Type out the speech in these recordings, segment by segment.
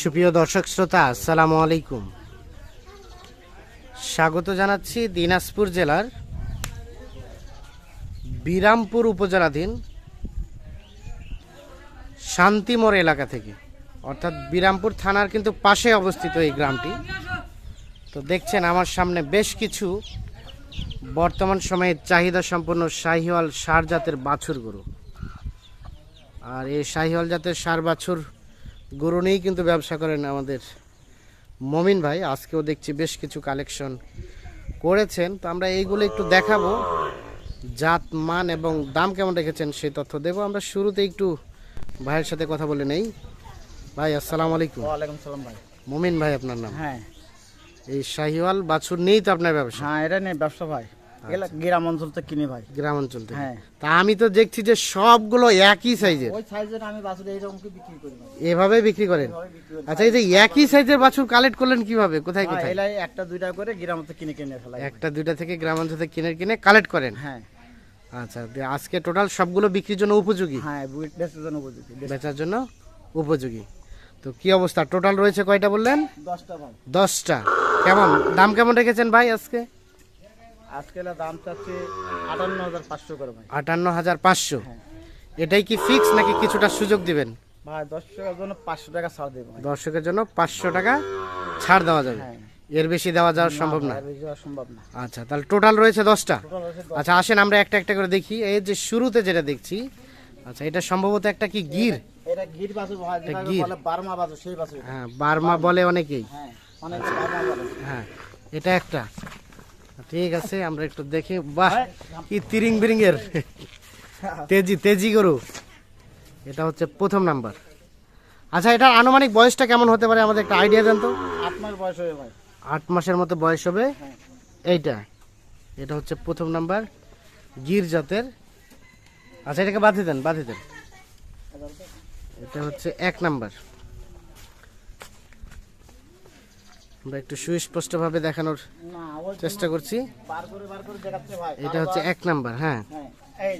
সুপ্রিয় দর্শক শ্রোতা, আসসালামু আলাইকুম। স্বাগত জানাচ্ছি দিনাজপুর জেলার বিরামপুর উপজেলাধীন শান্তিমোড় এলাকা থেকে। অর্থাৎ বিরামপুর থানার কিন্তু পাশে অবস্থিত এই গ্রামটি। তো দেখছেন, আমার সামনে বেশ কিছু বর্তমান সময়ে চাহিদা সম্পন্ন শাহিওয়াল সার জাতের বাছুর গরু আর এই শাহিওয়াল জাতের সার বাছুর গরু নিয়েই কিন্তু ব্যবসা করেন আমাদের মমিন ভাই। আজকেও দেখছি বেশ কিছু কালেকশন করেছেন। তো আমরা এইগুলো একটু দেখাবো। জাত মান এবং দাম কেমন রেখেছেন সেই তথ্য দেবো। আমরা শুরুতে একটু ভাইয়ের সাথে কথা বলে নেই। ভাই আসসালামু আলাইকুম। ওয়ালাইকুম সালাম ভাই। মমিন ভাই আপনার নাম? হ্যাঁ। এই শাহিওয়াল বাছুর নিয়েই তো আপনার ব্যবসা? হ্যাঁ এটা নেই ব্যবসা ভাই। এগুলা গ্রাম অঞ্চল থেকে কিনি ভাই। গ্রাম অঞ্চল থেকে। হ্যাঁ। তা আমি তো দেখছি যে সবগুলো একই সাইজের ওই সাইজের আমি বাছুর এইরকম কি বিক্রি করি এভাবে বিক্রি করেন। আচ্ছা এই যে একই সাইজের বাছুর কালেক্ট করলেন কীভাবে? কোথায় কোথায়? এলাই একটা দুইটা করে গ্রাম থেকে কিনে কিনে ফেলাই। একটা দুইটা থেকে গ্রামাঞ্চল থেকে কিনে কিনে কালেক্ট করেন? হ্যাঁ। আচ্ছা আজকে টোটাল সবগুলো বিক্রির জন্য উপযোগী? হ্যাঁ বেচার জন্য উপযোগী বেচার। জন্য উপযোগী। তো কি অবস্থা? টোটাল রয়েছে কয়টা বললেন? দশটা দশটা। কেমন? দাম কেমন রেখেছেন ভাই আজকে? আজকে দাম চাচ্ছে আটান্ন হাজার পাঁচশো করে ভাই। আটান্ন হাজার পাঁচশো? হ্যাঁ। এটাই কি ফিক্স নাকি কিছুটা সুযোগ দিবেন? ভাই দশ টাকার জন্য পাঁচশো টাকা ছাড় দেবো দর্শকের জন্য পাঁচশো টাকা ছাড় দেওয়া যাবে। হ্যাঁ। এর বেশি দেওয়া যাওয়া সম্ভব না। সম্ভব না। আচ্ছা তাহলে টোটাল রয়েছে দশটা? আচ্ছা আসেন আমরা একটা একটা করে দেখি। এই যে শুরুতে যেটা দেখছি আচ্ছা এটা সম্ভবত একটা কি গির? এটা গির যেটাকে গির। বার্মা সেই হ্যাঁ বার্মা বলে অনেকেই। হ্যাঁ হ্যাঁ এটা একটা। ঠিক আছে আমরা একটু দেখি। বাহ হ্যাঁ। কি তিরিং বিরিং এর তেজি তেজি গরু। এটা হচ্ছে প্রথম নাম্বার। আচ্ছা এটার আনুমানিক বয়সটা কেমন হতে পারে? আমাদের একটা আইডিয়া দেন তো। আট মাস বয়স হবে ভাই। আট মাসের মতো বয়স হবে। হ্যাঁ। এইটা। এটা হচ্ছে প্রথম নাম্বার। গির জাতের। আচ্ছা এটাকে বাঁধে দেন বাঁধে দেন। এটা হচ্ছে এক নাম্বার। আমরা একটু সুস্পষ্টভাবে দেখানোর চেষ্টা করছি। এটা হচ্ছে এক নাম্বার হ্যাঁ। হ্যাঁ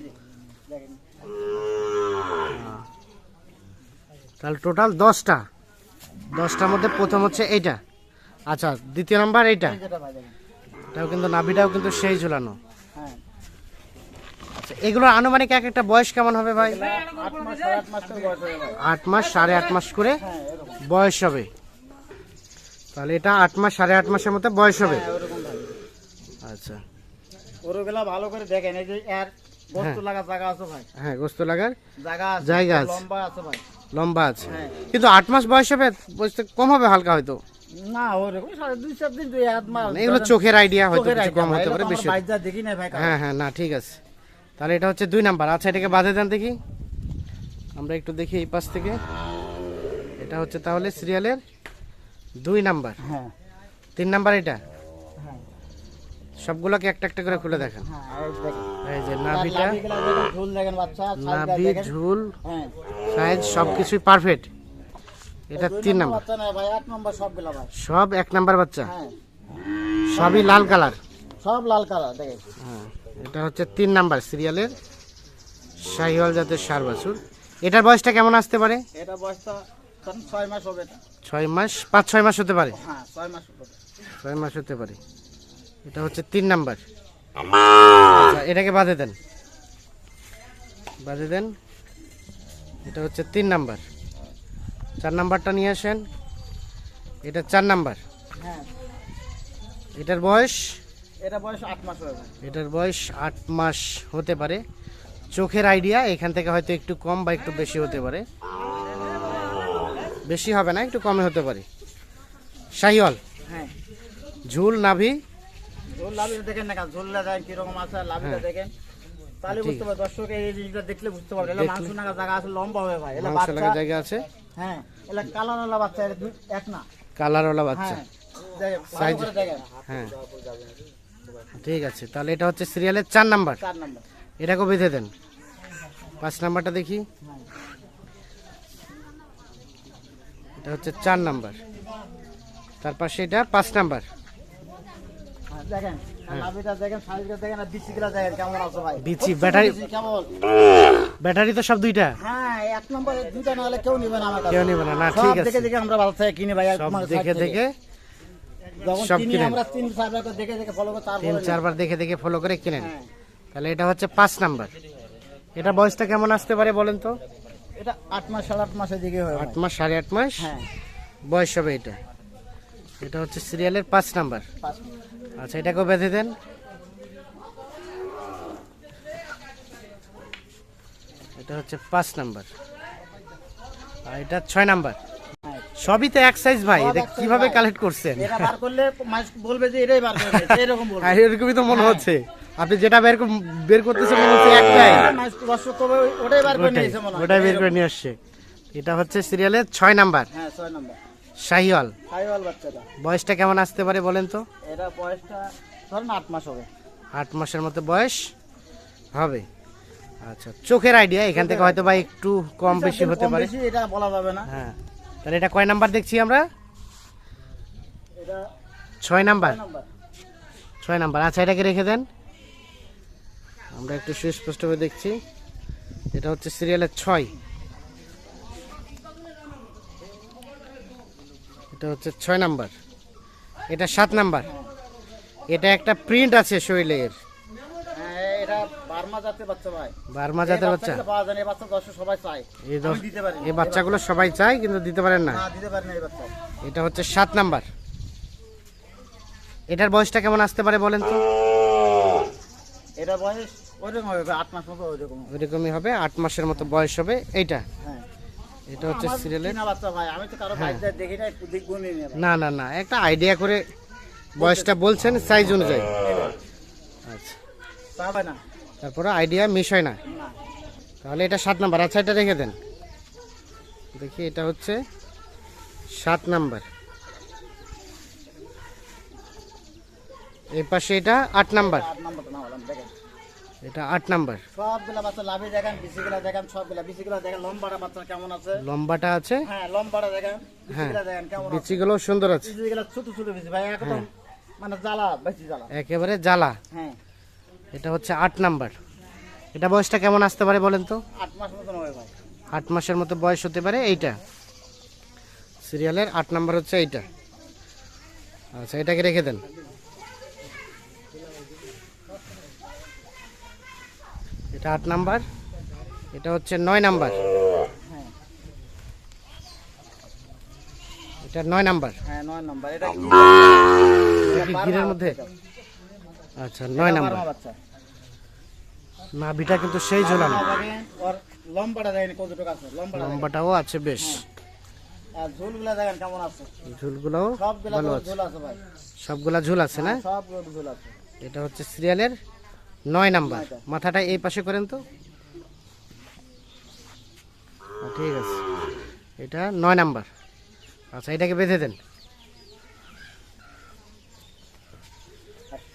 তাহলে টোটাল দশটা। দশটার মধ্যে প্রথম হচ্ছে এইটা। আচ্ছা দ্বিতীয় নাম্বার এইটা। এটাও কিন্তু নাভিটাও কিন্তু সেই ঝুলানো। হ্যাঁ। আচ্ছা এগুলোর আনুমানিক এক একটা বয়স কেমন হবে ভাই? আট মাস সাড়ে আট মাস করে বয়স হবে। তাহলে এটা আট মাস সাড়ে আট মাসের মতো বয়স হবে। হ্যাঁ আচ্ছা। ওরগুলা ভালো করে দেখেন এই যে এর বস্তু লাগা জায়গা আছে ভাই? হ্যাঁ গোস্ত লাগার জায়গা আছে জায়গা আছে। লম্বা আছে ভাই। লম্বা আছে। হ্যাঁ। কিন্তু আট মাস বয়স হবে বয়স কম হবে হালকা হয়তো। না ওরকম সাড়ে দুই চার দিন দুই হাত মাস মানে এগুলো চোখের আইডিয়া হয়তো কিছু কম হতে পারে বেশি আমরা দেখি না ভাই হ্যাঁ হ্যাঁ না ঠিক আছে। তাহলে এটা হচ্ছে দুই নাম্বার। আচ্ছা এটাকে বাঁধে দেন দেখি। আমরা একটু দেখি এই পাশ থেকে। এটা হচ্ছে তাহলে সিরিয়ালের দুই নাম্বার? হ্যাঁ। তিন নাম্বার এটা? হ্যাঁ। সবগুলোকে একটা একটা করে খুলে দেখেন। হ্যাঁ এই যে নাভিটা ঝুল দেখেন বাচ্চা নাভি ঝুল হ্যাঁ। সাইজ সবকিছুই পারফেক্ট এটা তিন নাম্বার বাচ্চা না ভাই এক নম্বর সবগুলা সব এক নাম্বার বাচ্চা? হ্যাঁ। সবই লাল কালার। সব লাল কালার দেখেন। হ্যাঁ এটা হচ্ছে তিন নাম্বার সিরিয়ালের শাহিওয়াল জাতের সার বাছুর। এটার বয়সটা কেমন আসতে পারে? এটা বয়সটা ছয় মাস হবে এটা। ছয় মাস পাঁচ ছয় মাস হতে পারে? হ্যাঁ ছয় মাস হবে ছয় মাস হতে পারে। এটা হচ্ছে তিন নাম্বার। আচ্ছা এটাকে বাঁধে দেন। বাঁধে দেন। এটা হচ্ছে তিন নাম্বার। চার নাম্বারটা নিয়ে আসেন। এটা চার নাম্বার। হ্যাঁ। এটার বয়স? এটা বয়স আট মাস এটার বয়স আট মাস হতে পারে। চোখের আইডিয়া এখান থেকে হয়তো একটু কম বা একটু বেশি হতে পারে। বেশি হবে না একটু কমে হতে পারে। শাহিওয়াল হ্যাঁ। ঝুল নাভি? ঝোল লাভিটা দেখেন না ঝোলটা দেখেন কীরকম আছে লাভিটা হ্যাঁ। দেখেন। তাহলে বুঝতে পারবে দর্শক এই জিনিসটা দেখলে বুঝতে পারবে। এটা মাংস নাগা জায়গা আছে লম্বা হবে ভাই এটা বাচ্চা লাগা জায়গা আছে? হ্যাঁ এটা কালার ওলা বাচ্চা এটা দুই- এক না। কালারওয়ালা বাচ্চা। হ্যাঁ হ্যাঁ। ঠিক আছে তাহলে এটা হচ্ছে সিরিয়ালের চার নাম্বার। চার নম্বর। এটাকেও বেঁধে দেন। পাঁচ নাম্বারটা দেখি হ্যাঁ এটা হচ্ছে চার নাম্বার। তার পাশে এটা পাঁচ নাম্বার। হ্যাঁ দেখেন বিচি, ব্যাটারি- ব্যাটারি তো সব দুইটা। হ্যাঁ এক নম্বরে দুইটা না হলে কেউ নিবে না আমার কেউ নেবে না না ঠিক আছে। দেখে দেখে আমরা ভালো থেকে কিনি ভাই সব দেখে দেখে সব কিনি আমরা তিন চারবার দেখে দেখে ফলো করে তারপরে তিন নিই। চারবার দেখে দেখে ফলো করে কিনেন। হ্যাঁ। তাহলে এটা হচ্ছে পাঁচ নাম্বার। এটা বয়সটা কেমন আসতে পারে বলেন তো? এটা আট মাস সাড়ে আট মাসের দিকে হয় আট মাস সাড়ে আট মাস? হ্যাঁ। বয়স হবে এটা। এটা হচ্ছে সিরিয়ালের পাঁচ নাম্বার। আচ্ছা এটাকেও বেঁধে দেন। এটা হচ্ছে পাঁচ নাম্বার। আর এটা ছয় নাম্বার। হ্যাঁ। সবই তো এক সাইজ ভাই এটা কীভাবে কালেক্ট করছেন? এটা বার করলে বলবে যে এটাই বার করে এরকম বলবে। হ্যাঁ, এরকমই তো মনে হচ্ছে। আপনি যেটা বের বের করতেছেন মনে হচ্ছে একটাই। কবে ওটাই বার করে ওটাই নিয়েছে মনে ওটাই বের করে নিয়ে আসছে। এটা হচ্ছে সিরিয়ালের ছয় নাম্বার। হ্যাঁ ছয় নম্বর। শাহিওয়াল। বাচ্চাটা। বয়সটা কেমন আসতে পারে বলেন তো? এটা বয়সটা ধরেন আট মাস হবে। আট মাসের মতো বয়স হবে। আচ্ছা চোখের আইডিয়া এখান থেকে হয়তো বা একটু কম বেশি হতে পারে। এটা বলা যাবে না। হ্যাঁ তাহলে এটা কয় নাম্বার দেখছি আমরা? ছয় নম্বর। ছয় নাম্বার। আচ্ছা এটাকে রেখে দেন। আমরা একটু সুস্পষ্টভাবে দেখছি। এটা হচ্ছে সিরিয়ালের ছয়। এটা হচ্ছে ছয় নাম্বার। এটা সাত নাম্বার। এটা একটা প্রিন্ট আছে শরীরের হ্যাঁ এটা বার্মা জাতের বাচ্চা এই বাচ্চাগুলো সবাই চায় কিন্তু দিতে পারেন না। এটা হচ্ছে সাত নাম্বার। এটার বয়সটা কেমন আসতে পারে বলেন তো? এটা বয়স ওইরকমই হবে আট মাসের মতো বয়স হবে এইটা? হ্যাঁ। এটা হচ্ছে সিরিয়ালের হ্যাঁ। না না না একটা আইডিয়া করে বয়সটা বলছেন সাইজ অনুযায়ী। আচ্ছা। তারপরে আইডিয়া মিস হয় না। না। তাহলে এটা সাত নাম্বার আচ্ছা এটা রেখে দেন। দেখি এটা হচ্ছে সাত নাম্বার। এই পাশে এটা আট নাম্বার। এটা আট নাম্বার। সবগুলা বাচ্চা লাভে দেখেন বিসিগুলা দেখেন সবগুলা। বিসিগুলা দেখেন লম্বাটা বাচ্চা কেমন আছে? লম্বাটা আছে? হ্যাঁ লম্বাটা দেখেন হ্যাঁ। বিসিগুলা দেখেন কেমন আছে? বিচিগুলো সুন্দর আছে। বিসিগুলা ছোট ছোট বিসি ভাই একদম মানে জ্বালা বেশি জ্বালা। একেবারে জ্বালা। হ্যাঁ। এটা হচ্ছে আট নাম্বার। এটা বয়সটা কেমন আসতে পারে বলেন তো? আট মাস মতন হবে ভাই। আট মাসের মতো বয়স হতে পারে এইটা। সিরিয়ালের আট নাম্বার হচ্ছে এইটা। আচ্ছা এটাকে রেখে দেন। এটা আট নাম্বার। এটা হচ্ছে নয় নাম্বার। হ্যাঁ এটা নয় নাম্বার। হ্যাঁ নয় নম্বর। এটা কি? গিরের মধ্যে? আচ্ছা নয় নাম্বার। নাভিটা কিন্তু সেই ঝোলানো। লম্বাটা দেখেন কতটুকু আছে? লম্বাটাও আছে বেশ। ঝুলগুলা দেখেন কেমন আছে? ঝুলগুলোও সবগুলা ভালো আছে। ঝুল আছে সবগুলা ঝুল আছে না? সবগুলো ঝুল আছে। এটা হচ্ছে সিরিয়ালের নয় নাম্বার। মাথাটা এই পাশে করেন তো। ঠিক আছে। এটা নয় নাম্বার। আচ্ছা এটাকে বেঁধে দেন।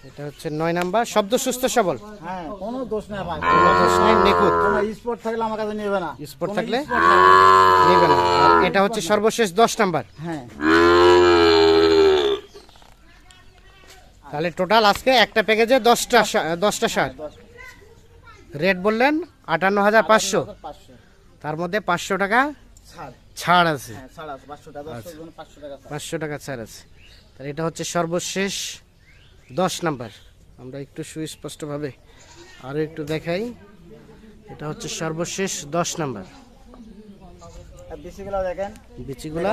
এটা হচ্ছে নয় নাম্বার। শব্দ সুস্থ সবল। হ্যাঁ কোনো দোষ নেই ভাই। কোনো দোষ নাই, নিখুঁত। কোনো স্পোর্ট থাকলে আমার কাছে নেবে না। স্পোর্ট থাকলে? নেবে না। এটা হচ্ছে সর্বশেষ দশ নাম্বার। হ্যাঁ। তাহলে টোটাল আজকে একটা প্যাকেজে দশটা দশটা সার রেট বললেন আটান্ন হাজার পাঁচশো। তার মধ্যে পাঁচশো টাকা ছাড়। আছে। হ্যাঁ পাঁচশো টাকা ছাড়। আছে। তাহলে এটা হচ্ছে সর্বশেষ দশ নাম্বার। আমরা একটু সুস্পষ্টভাবে আরও একটু দেখাই। এটা হচ্ছে সর্বশেষ দশ নাম্বার। বিচিগুলো দেখেন? বিচিগুলা?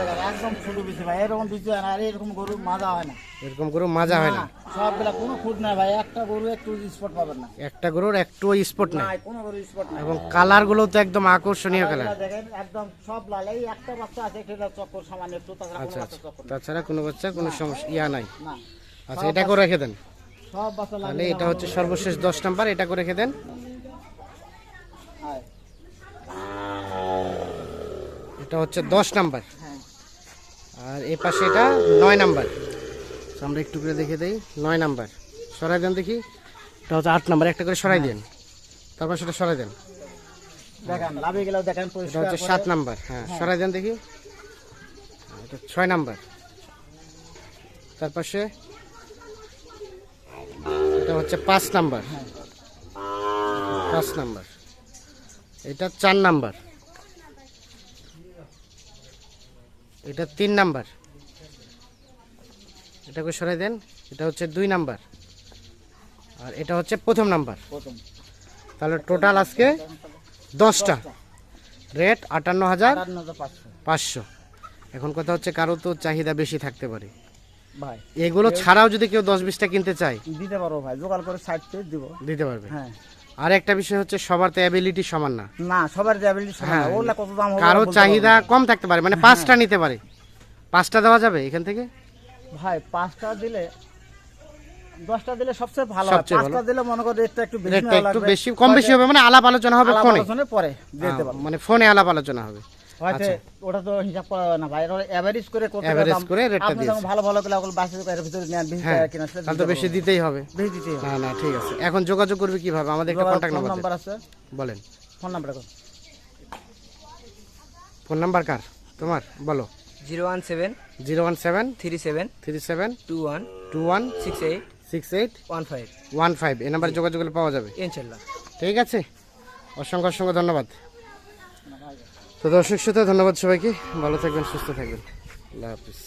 দেখেন একদম ছোট বিচি ভাই এরকম বিচি হয় না আর এরকম গরু মাজা হয় না। এরকম মাজা হয় না। সবগুলা কোনো নাই ভাই একটা গরু একটু স্পট পাবেন না। একটা গরুর একটু স্পট নাই। কোনো গরু স্পট নাই। এবং কালারগুলো তো একদম আকর্ষণীয় কালার দেখেন একদম সব লাল। এই একটা বাচ্চা আছে সেটা চক্কর সামান্য একটু তাছাড়া কোনো আচ্ছা বাচ্চা আচ্ছা। চক্কর তাছাড়া কোনো বাচ্চা কোনো সমস্যা ইয়া নাই। না আচ্ছা এটা করে রেখে দেন। সব বাচ্চা তাহলে এটা হচ্ছে সর্বশেষ দশ নাম্বার এটা করে রেখে দেন। এটা হচ্ছে দশ নাম্বার। হ্যাঁ আর এ পাশে এটা নয় নাম্বার। আমরা একটু করে দেখে দিই। নয় নাম্বার। সরাই দেন দেখি। এটা হচ্ছে আট নাম্বার। একটা করে সরাই দেন। তারপর সেটা সরাই দেন। দেখেন দেখেন এটা হচ্ছে সাত নাম্বার। হ্যাঁ সরাই দেন দেখি। এটা ছয় নাম্বার। তার পাশে এটা হচ্ছে পাঁচ নাম্বার। হ্যাঁ। পাঁচ নাম্বার। এটা চার নাম্বার। এটা তিন নাম্বার। এটাকে সরাই দেন এটা হচ্ছে দুই নাম্বার। আর এটা হচ্ছে প্রথম নাম্বার। তাহলে টোটাল আজকে দশটা। রেট আটান্ন হাজার পাঁচশো। এখন কথা হচ্ছে কারও তো চাহিদা বেশি থাকতে পারে। ভাই এগুলো ছাড়াও যদি কেউ দশ বিশটা কিনতে চায় দিতে পারব ভাই জোগাড় করে সাইড দিব। দিতে পারবে। হ্যাঁ। আর একটা বিষয় হচ্ছে সবার তো অ্যাবিলিটি সমান না। না সবার অ্যাবিলিটি সমান হ্যাঁ। না। ওগুলা কত দাম হবে কারও চাহিদা কম থাকতে পারে মানে পাঁচটা নিতে পারে। পাঁচটা দেওয়া যাবে এখান থেকে? ভাই পাঁচটা দিলে দশটা দিলে সবচেয়ে ভালো হবে পাঁচটা দিলে মনে করো রেটটা একটু বেশি একটু বেশি কম বেশি হবে মানে আলাপ আলোচনা হবে ফোনে। পরে দিতে পারব। মানে ফোনে আলাপ আলোচনা হবে। হয়তো আচ্ছা। ওটা তো হিসাব করা না ভাই এভারেজ করে করতে Average করে রেটটা আপনি ভালো ভালো করে ওগুলো বাসে এর ভিতরে নেন বেশি হ্যাঁ টাকা কিনা সেটা তো বেশি দিতেই হবে। বেশি দিতে হবে। না না ঠিক আছে। এখন যোগাযোগ করবে কীভাবে? আমাদের একটা ফোন নাম্বার নাম্বার আছে। বলেন। ফোন নাম্বার কত ফোন নাম্বার কার? তোমার? বলো। Zero one seven zero one seven three seven three seven two one two one six eight six eight one five. One five. এই নাম্বারে যোগাযোগ করলে পাওয়া যাবে। ইনশাল্লাহ। ঠিক আছে। অসংখ্য অসংখ্য ধন্যবাদ। তো দর্শক সাথে ধন্যবাদ সবাইকে। ভালো থাকবেন সুস্থ থাকবেন। আল্লাহ হাফিজ।